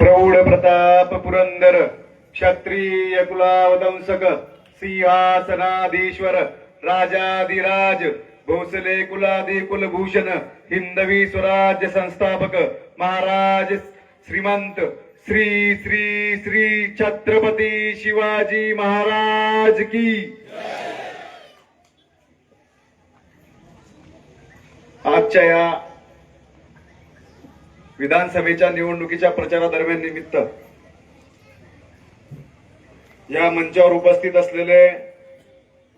प्रौढ प्रताप पुरंदर क्षत्रिय कुलावदंसक सिंहासनाधीश्वर राजाधिराज भोसले कुलादी कुलभूषण हिंदवी स्वराज्य संस्थापक महाराज श्रीमंत श्री श्री श्री छत्रपती शिवाजी महाराज की। आजच्या या विधानसभेच्या निवडणुकीच्या प्रचारादरम्यान निमित्त या मंचावर उपस्थित असलेले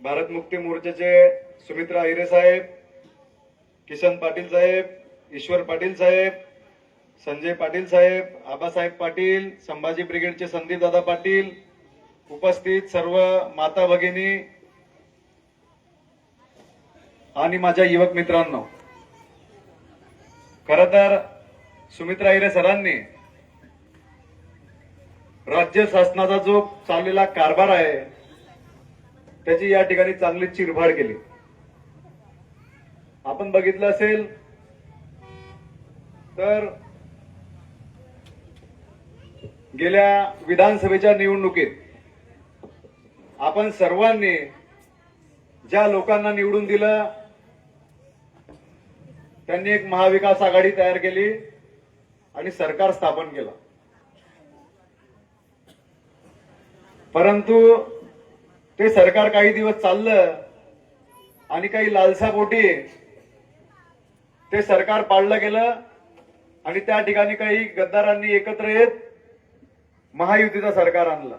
भारत मुक्ती मोर्चाचे सुमित्रा अहिरे साहेब किशन पाटील साहेब ईश्वर पाटील साहेब संजय पाटील साहेब आबासाहेब पाटील संभाजी ब्रिगेडचे संदीप दादा पाटील उपस्थित सर्व माता भगिनी आणि माझ्या युवक मित्रांनो खर तर सुमित्रा हिरे सरांनी. राज्य शासनाचा जो चाललेला कारभार आहे त्याची या ठिकाणी चांगली चिरफाड केली. आपण बघितलं असेल तर गेल्या विधानसभेच्या निवडणुकीत आपण सर्वांनी ज्या लोकांना निवडून दिलं त्यांनी एक महाविकास आघाडी तयार केली. आणि सरकार स्थापन केलं. परंतु ते सरकार काही दिवस चाललं आणि काही लालसापोटी ते सरकार पाडलं गेलं आणि त्या ठिकाणी काही गद्दारांनी एकत्र येत महायुतीचं सरकार आणलं.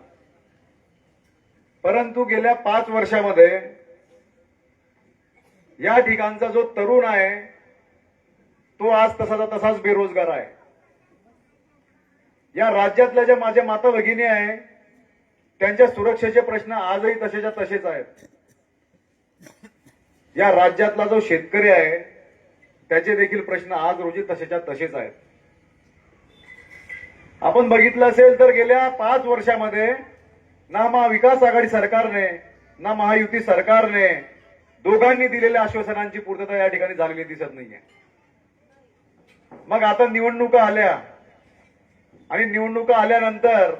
परंतु गेल्या पाच वर्षामध्ये या ठिकाणचा जो तरुण आहे तो आज तसाचा तसाच बेरोजगार आहे. या राज्यातल्या ज्या माझ्या माता भगिनी आहे त्यांच्या सुरक्षेचे प्रश्न आजही तसेच्या तसेच आहेत. या राज्यातला जो शेतकरी आहे त्याचे देखील प्रश्न आज रोजी तसेच्या तसेच आहेत. आपण बघितलं असेल तर गेल्या पाच वर्षामध्ये ना महाविकास आघाडी सरकारने ना महायुती सरकारने दोघांनी दिलेल्या आश्वासनांची पूर्तता या ठिकाणी झालेली दिसत नाहीये. मग आता निवडणुका आल्या आणि निवडणुका आल्यानंतर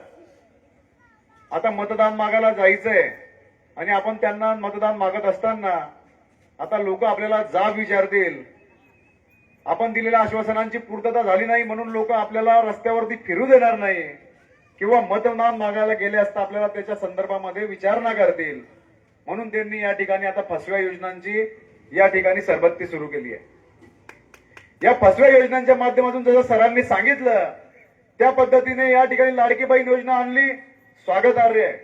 आता मतदान मागायला जायचंय. आणि आपण त्यांना मतदान मागत असताना आता लोक आपल्याला जाब विचारतील. आपण दिलेल्या आश्वासनांची पूर्तता झाली नाही म्हणून लोक आपल्याला रस्त्यावरती फिरू देणार नाही. किंवा मतदान मागायला गेले असता आपल्याला त्याच्या संदर्भामध्ये विचारणा करतील. म्हणून त्यांनी या ठिकाणी आता फसव्या योजनांची या ठिकाणी सरबत्ती सुरू केली आहे. या फसव्या योजनांच्या माध्यमातून जसं सरांनी सांगितलं त्या पद्धतीने या ठिकाणी लाडकी बहीण योजना आणली. स्वागतार्ह. आहे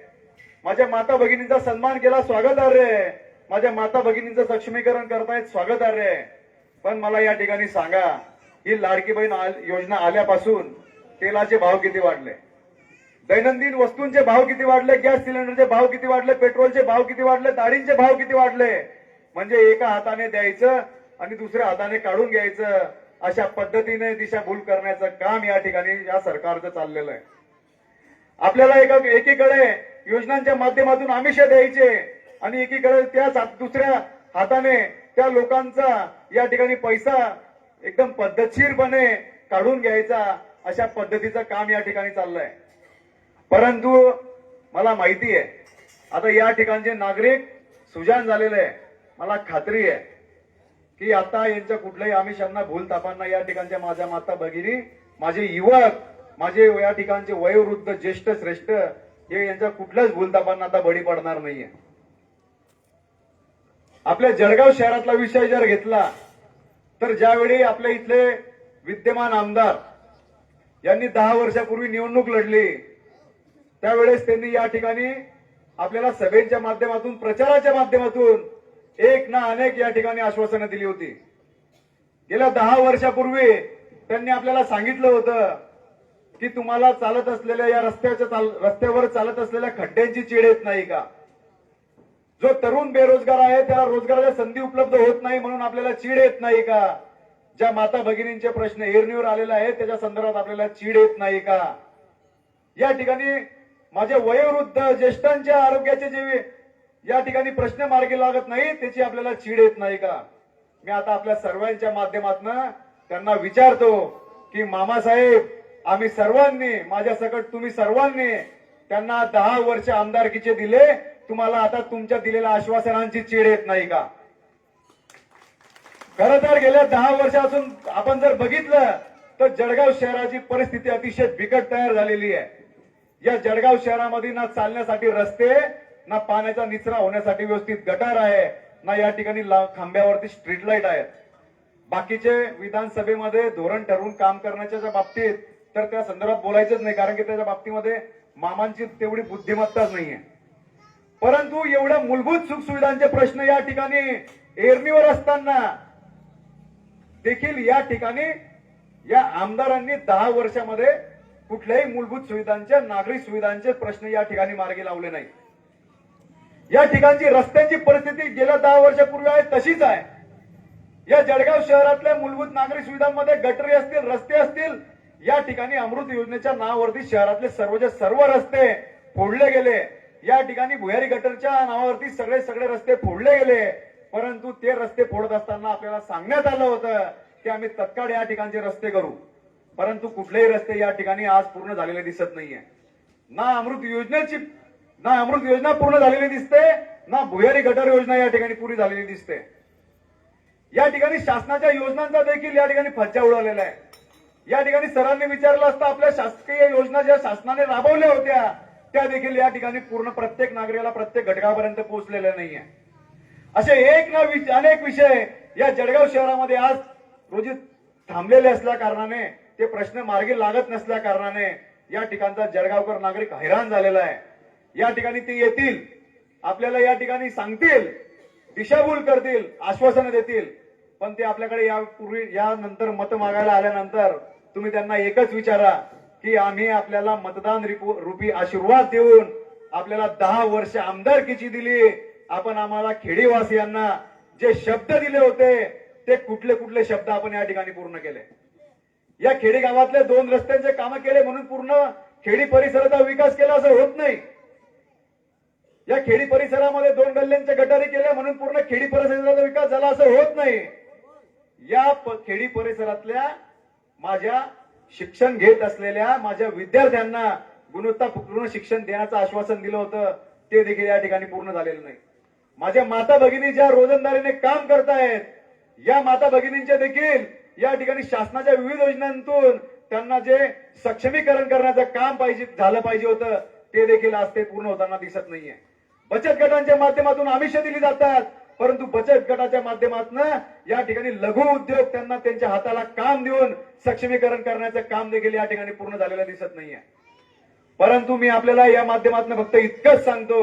माझ्या माता भगिनींचा सन्मान केला स्वागतार्ह. आहे माझ्या माता भगिनींचं सक्षमीकरण करतायत स्वागतार्ह. आहे पण मला या ठिकाणी सांगा ही लाडकी बहीण योजना आल्यापासून तेलाचे भाव किती वाढले? दैनंदिन वस्तूंचे भाव किती वाढले? गॅस सिलेंडरचे भाव किती वाढले? पेट्रोलचे भाव किती वाढले? दाढींचे भाव किती वाढले? म्हणजे एका हाताने द्यायचं आणि दुसऱ्या हाताने काढून घ्यायचं. अशा पद्धतीने दिशाभूल करण्याचं काम या ठिकाणी या सरकारचं चाललेलं आहे. आपल्याला एका एकीकडे योजनांच्या माध्यमातून आमिष द्यायचे आणि एकीकडे त्याच दुसऱ्या हाताने त्या लोकांचा या ठिकाणी पैसा एकदम पद्धतशीरपणे काढून घ्यायचा अशा पद्धतीचं काम या ठिकाणी चाललंय. परंतु मला माहिती आहे आता या ठिकाणचे नागरिक सुजान झालेले आहे मला खात्री आहे. की आता यांच्या कुठल्याही आमिषांना भूल तापांना या ठिकाणच्या माझ्या माता भगिनी माझे युवक माझे या ठिकाणचे वयोवृद्ध ज्येष्ठ श्रेष्ठ हे यांच्या कुठल्याच भूलतापांना आता बळी पडणार नाहीये. आपल्या जळगाव शहरातला विषय जर घेतला तर ज्यावेळी आपल्या इथले विद्यमान आमदार यांनी दहा वर्षापूर्वी निवडणूक लढली त्यावेळेस त्यांनी या ठिकाणी आपल्याला सभेच्या माध्यमातून प्रचाराच्या माध्यमातून एक ना अनेक या ठिकाणी आश्वासनं दिली होती. गेल्या दहा वर्षापूर्वी त्यांनी आपल्याला सांगितलं होतं की तुम्हाला चालत असलेल्या या रस्त्याच्या चाल- रस्त्यावर चालत असलेल्या खड्ड्यांची चीड येत नाही का? जो तरुण बेरोजगार आहे त्याला रोजगाराच्या संधी उपलब्ध होत नाही म्हणून आपल्याला चीड येत नाही का? ज्या माता भगिनींचे प्रश्न एरनीवर आलेले आहेत त्याच्या संदर्भात आपल्याला चीड येत नाही का? या ठिकाणी माझे वयोवृद्ध ज्येष्ठांच्या आरोग्याचे जे या ठिकाणी प्रश्न मार्गी लागत नाही त्याची आपल्याला चीड येत नाही का? मी आता आपल्या सर्वांच्या माध्यमातून त्यांना विचारतो की मामासाहेब आम्ही सर्वांनी माझ्या सकट तुम्ही सर्वांनी त्यांना दहा वर्ष आमदारकीचे दिले तुम्हाला आता तुमच्या दिलेल्या आश्वासनांची चीड येत नाही का? खर तर गेल्या दहा वर्षापासून आपण जर बघितलं तर जळगाव शहराची परिस्थिती अतिशय बिकट तयार झालेली आहे. या जळगाव शहरामध्ये ना चालण्यासाठी रस्ते ना पाण्याचा निचरा होण्यासाठी व्यवस्थित गटार आहे ना या ठिकाणी खांब्यावरती स्ट्रीट लाइट आहेत. बाकीचे विधानसभेमध्ये धोरण ठरवून काम करण्याच्या ज्या बाबतीत तर त्या संदर्भात बोलायचंच नाही कारण की त्याच्या बाबतीमध्ये मामांची तेवढी बुद्धिमत्ताच नाहीये. परंतु एवढ्या मूलभूत सुखसुविधांचे प्रश्न या ठिकाणी एरणीवर असताना देखील या ठिकाणी या आमदारांनी दहा वर्षामध्ये कुठल्याही मूलभूत सुविधांचे नागरी सुविधांचे प्रश्न या ठिकाणी मार्गी लावले नाही या ठिकाणची रस्त्यांची परिस्थिती गेल्या दहा वर्षापूर्वी आहे तशीच आहे. या जळगाव शहरातल्या मूलभूत नागरी सुविधांमध्ये गटरी असतील रस्ते असतील या ठिकाणी अमृत योजनेच्या नावावरती शहरातले सर्वचे सर्व रस्ते फोडले गेले. या ठिकाणी भुयारी गटरच्या नावावरती सगळे सगळे रस्ते फोडले गेले. परंतु ते रस्ते फोडत असताना आपल्याला सांगण्यात आलं होतं की आम्ही तत्काळ या ठिकाणचे रस्ते करू. परंतु कुठलेही रस्ते या ठिकाणी आज पूर्ण झालेले दिसत नाहीये. ना अमृत योजनेची ना अमृत योजना पूर्ण झालेली दिसते ना भुयारी गटर योजना या ठिकाणी पूर्ण झालेली दिसते. या ठिकाणी शासनाच्या योजनांचा देखील या ठिकाणी फज्जा उडवलेला आहे. या ठिकाणी सरांनी विचारलं असतं आपल्या शासकीय योजना ज्या शासनाने राबवल्या होत्या त्या देखील या ठिकाणी पूर्ण प्रत्येक नागरिकाला प्रत्येक घटकापर्यंत पोहोचलेल्या नाहीये. असे एक ना अनेक विषय या जळगाव शहरामध्ये आज रोजी थांबलेले असल्या कारणाने ते प्रश्न मार्गी लागत नसल्या कारणाने या ठिकाणचा जळगावकर नागरिक हैराण झालेला आहे. या ठिकाणी ते येतील आपल्याला या ठिकाणी सांगतील दिशाभूल करतील आश्वासनं देतील. पण ते आपल्याकडे यापूर्वी यानंतर मत मागायला आल्यानंतर तुम्ही त्यांना एकच विचारा की आम्ही आपल्याला मतदान रुपी रूपी आशीर्वाद देऊन आपल्याला दहा वर्ष आमदारकीची दिली. आपण आम्हाला खेडीवासियांना जे शब्द दिले होते ते कुठले कुठले शब्द आपण या ठिकाणी पूर्ण केले? या खेडी गावातले दोन रस्त्यांचे कामं केले म्हणून पूर्ण खेडी परिसराचा विकास केला असं होत नाही. या खेडी परिसरामध्ये दोन गल्ल्यांच्या गटारी केल्या म्हणून पूर्ण खेडी परिसराचा विकास झाला असं होत नाही. या खेडी परिसरातल्या माझ्या शिक्षण घेत असलेल्या माझ्या विद्यार्थ्यांना गुणवत्तापूर्ण शिक्षण देण्याचं आश्वासन दिलं होतं ते देखील या ठिकाणी पूर्ण झालेलं नाही. माझ्या माता भगिनी ज्या रोजंदारीने काम करतायत या माता भगिनींच्या देखील या ठिकाणी शासनाच्या विविध योजनांतून त्यांना जे सक्षमीकरण करण्याचं काम पाहिजे झालं पाहिजे होतं ते देखील आज ते पूर्ण होताना दिसत नाहीये. बचत गटांच्या माध्यमातून आमिष दिली जातात. परंतु बचत गटाच्या माध्यमातून या ठिकाणी लघु उद्योग त्यांना त्यांच्या हाताला काम देऊन सक्षमीकरण करण्याचं काम देखील या ठिकाणी पूर्ण झालेलं दिसत नाहीये. परंतु मी आपल्याला या माध्यमातून फक्त इतकंच सांगतो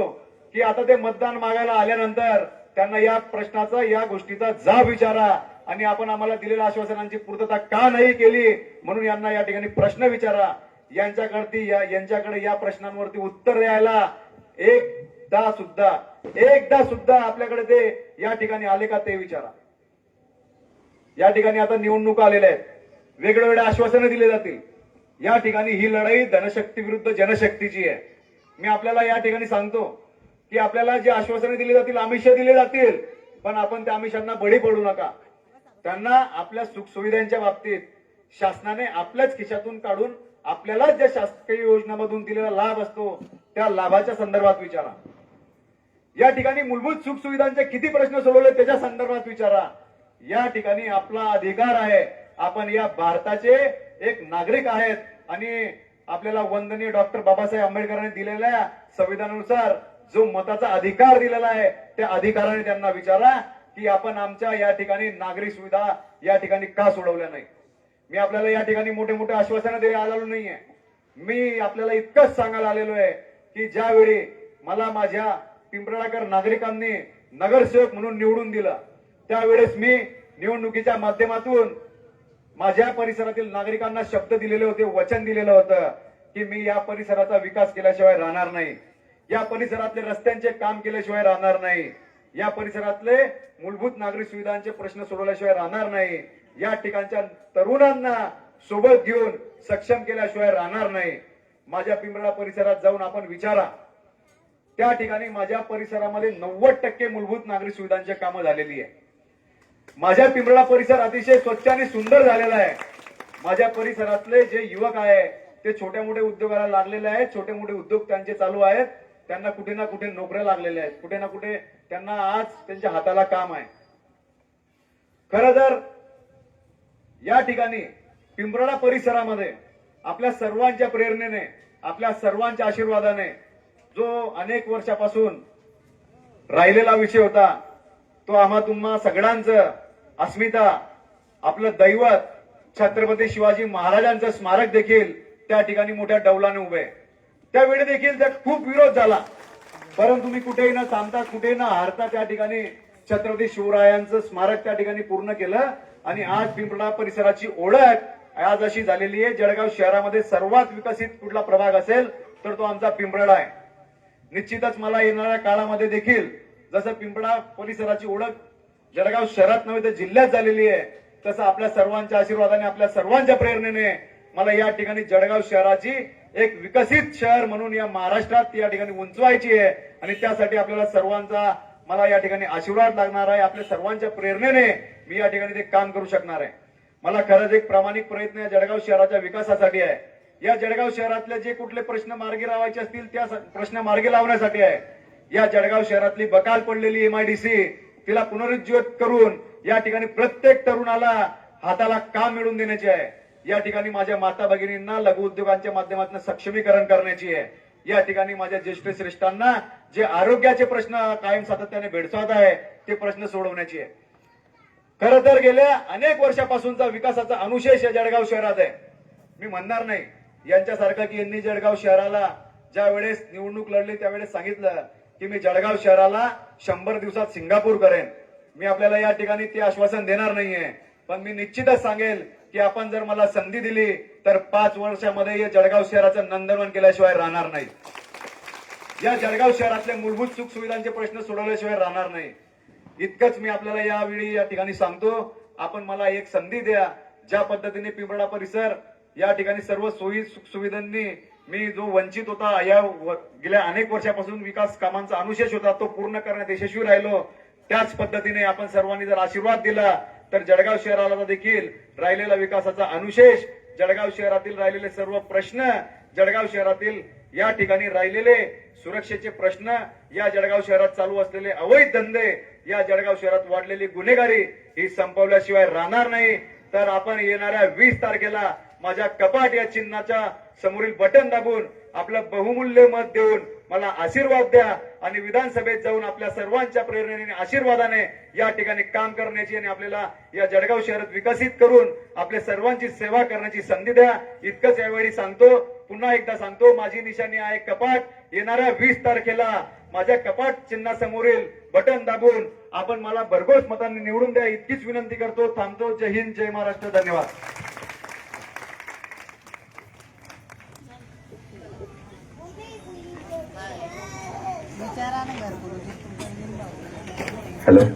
की आता ते मतदान मागायला आल्यानंतर त्यांना या प्रश्नाचा या गोष्टीचा जाब विचारा आणि आपण आम्हाला दिलेल्या आश्वासनांची पूर्तता का नाही केली म्हणून यांना या ठिकाणी प्रश्न विचारा. यांच्याकडे या यांच्याकडे या प्रश्नांवरती उत्तर द्यायला एक एकदा सुद्धा एकदा सुद्धा आपल्याकडे ते या ठिकाणी आले का ते विचारा. या ठिकाणी आता निवडणुका आलेल्या आहेत. वेगवेगळे आश्वासनं दिले जातील. या ठिकाणी ही लढाई धनशक्ती विरुद्ध जनशक्तीची आहे. मी आपल्याला या ठिकाणी सांगतो की आपल्याला जी आश्वासने दिली जातील आमिष दिले जातील पण आपण त्या आमिषांना बळी पडू नका. त्यांना आपल्या सुखसुविधांच्या बाबतीत शासनाने आपल्याच खिशातून काढून आपल्यालाच ज्या शासकीय योजनामधून दिलेला लाभ असतो त्या लाभाच्या संदर्भात विचारा. या ठिकाणी मूलभूत सुखसुविधांचे किती प्रश्न सोडवले त्याच्या संदर्भात विचारा. या ठिकाणी आपला अधिकार आहे. आपण या भारताचे एक नागरिक आहेत आणि आपल्याला वंदनीय डॉक्टर बाबासाहेब आंबेडकरांनी दिलेल्या संविधानानुसार जो मताचा अधिकार दिलेला आहे त्या अधिकाराने त्यांना विचारा की आपण आमच्या या ठिकाणी नागरी सुविधा या ठिकाणी का सोडवल्या नाही मी आपल्याला या ठिकाणी मोठे मोठे आश्वासनं द्यायला आलेलो नाहीये. मी आपल्याला इतकंच सांगायला आलेलो आहे की ज्यावेळी मला माझ्या पिंपळाकर नागरिकांनी नगरसेवक म्हणून निवडून दिला. त्यावेळेस मी निवडणुकीच्या माध्यमातून माझ्या परिसरातील नागरिकांना शब्द दिलेले होते वचन दिलेलं होतं की मी या परिसराचा विकास केल्याशिवाय राहणार नाही. या परिसरातले रस्त्यांचे काम केल्याशिवाय राहणार नाही. या परिसरातले मूलभूत नागरी सुविधांचे प्रश्न सोडवल्याशिवाय राहणार नाही. या ठिकाणच्या तरुणांना सोबत घेऊन सक्षम केल्याशिवाय राहणार नाही. माझ्या पिंपळा परिसरात जाऊन आपण विचारा. त्या ठिकाणी माझ्या परिसरामध्ये नव्वद टक्के मूलभूत नागरी सुविधांची कामं झालेली आहे. माझ्या पिंपळा परिसर अतिशय स्वच्छ आणि सुंदर झालेला आहे. माझ्या परिसरातले जे युवक आहे ते छोट्या मोठ्या उद्योगाला लागलेले आहेत छोटे मोठे उद्योग त्यांचे चालू आहेत. त्यांना कुठे ना कुठे नोकऱ्या लागलेल्या आहेत. कुठे ना कुठे त्यांना आज त्यांच्या हाताला काम आहे. खर तर या ठिकाणी पिंपराळा परिसरामध्ये आपल्या सर्वांच्या प्रेरणेने आपल्या सर्वांच्या आशीर्वादाने जो अनेक वर्षापासून राहिलेला विषय होता तो आम्हा तुम्हा सगळ्यांचं अस्मिता आपलं दैवत छत्रपती शिवाजी महाराजांचं स्मारक देखील त्या ठिकाणी मोठ्या डौलाने उभे आहे. त्यावेळी देखील त्यात खूप विरोध झाला. परंतु मी कुठेही न थांबता कुठेही न हारता त्या ठिकाणी छत्रपती शिवरायांचं स्मारक त्या ठिकाणी पूर्ण केलं. आणि आज पिंपळा परिसराची ओळख आज अशी झालेली आहे. जळगाव शहरामध्ये सर्वात विकसित कुठला प्रभाग असेल तर तो आमचा पिंपळा आहे. निश्चितच मला येणाऱ्या काळामध्ये देखील जसं पिंपळा परिसराची ओळख जळगाव शहरात नव्हे तर जिल्ह्यात झालेली आहे तसं आपल्या सर्वांच्या आशीर्वादाने आपल्या सर्वांच्या प्रेरणेने मला या ठिकाणी जळगाव शहराची एक विकसित शहर म्हणून या महाराष्ट्रात या ठिकाणी उंचवायची आहे. आणि त्यासाठी आपल्याला सर्वांचा मला या ठिकाणी आशीर्वाद लागणार आहे. आपल्या सर्वांच्या प्रेरणेने मी या ठिकाणी ते काम करू शकणार आहे. मला खरंच एक प्रामाणिक प्रयत्न या जळगाव शहराच्या विकासासाठी आहे. या जळगाव शहरातले जे कुठले प्रश्न मार्गी लावायचे असतील त्या प्रश्न मार्गी लावण्यासाठी आहे. या जळगाव शहरातली बकाल पडलेली एमआयडीसी तिला पुनरुज्जीवित करून या ठिकाणी प्रत्येक तरुणाला हाताला काम मिळवून देण्याची आहे? या ठिकाणी माझ्या माता भगिनींना लघु उद्योगांच्या माध्यमातून सक्षमीकरण करण्याची आहे. या ठिकाणी माझ्या ज्येष्ठ श्रेष्ठांना जे आरोग्याचे प्रश्न कायम सातत्याने भेडसावत आहे ते प्रश्न सोडवण्याची आहे. खर तर गेल्या अनेक वर्षापासूनचा विकासाचा अनुशेष या जळगाव शहरात आहे. मी म्हणणार नाही. यांच्यासारखं की यांनी जळगाव शहराला ज्या वेळेस निवडणूक लढली त्यावेळेस सांगितलं की मी जळगाव शहराला शंभर दिवसात सिंगापूर करेन. मी आपल्याला या ठिकाणी ते आश्वासन देणार नाहीये. पण मी निश्चितच सांगेल की आपण जर मला संधी दिली तर पाच वर्षामध्ये या जळगाव शहराचं नंदनवन केल्याशिवाय राहणार नाही. या जळगाव शहरातल्या मूलभूत सुख सुविधांचे प्रश्न सोडवल्याशिवाय राहणार नाही. इतकंच मी आपल्याला यावेळी या ठिकाणी सांगतो. आपण मला एक संधी द्या. ज्या पद्धतीने पिंपळा परिसर या ठिकाणी सर्व सोयी सुविधांनी मी जो वंचित होता या गेल्या अनेक वर्षापासून विकास कामांचा अनुशेष होता तो पूर्ण करण्यात यशस्वी राहिलो. त्याच पद्धतीने आपण सर्वांनी जर आशीर्वाद दिला तर जळगाव शहराला देखील राहिलेला विकासाचा अनुशेष जळगाव शहरातील राहिलेले सर्व प्रश्न जळगाव शहरातील या ठिकाणी राहिलेले सुरक्षेचे प्रश्न या जळगाव शहरात चालू असलेले अवैध धंदे या जळगाव शहरात वाढलेली गुन्हेगारी ही संपवल्याशिवाय राहणार नाही. तर आपण येणाऱ्या वीस तारखेला माझ्या कपाट या चिन्हाच्या समोरील बटन दाबून आपलं बहुमूल्य मत देऊन मला आशीर्वाद द्या आणि विधानसभेत जाऊन आपल्या सर्वांच्या प्रेरणेने आशीर्वादाने या ठिकाणी काम करण्याची आणि आपल्याला या जळगाव शहरात विकसित करून आपल्या सर्वांची सेवा करण्याची संधी द्या. इतकंच यावेळी सांगतो पुन्हा एकदा सांगतो माझी निशाणी आहे कपाट. येणाऱ्या वीस तारखेला माझ्या कपाट चिन्हासमोरील बटन दाबून आपण मला भरघोस मतांनी निवडून द्या. इतकीच विनंती करतो थांबतो. जय हिंद जय महाराष्ट्र. धन्यवाद. विचारा ना घरकुल हॅलो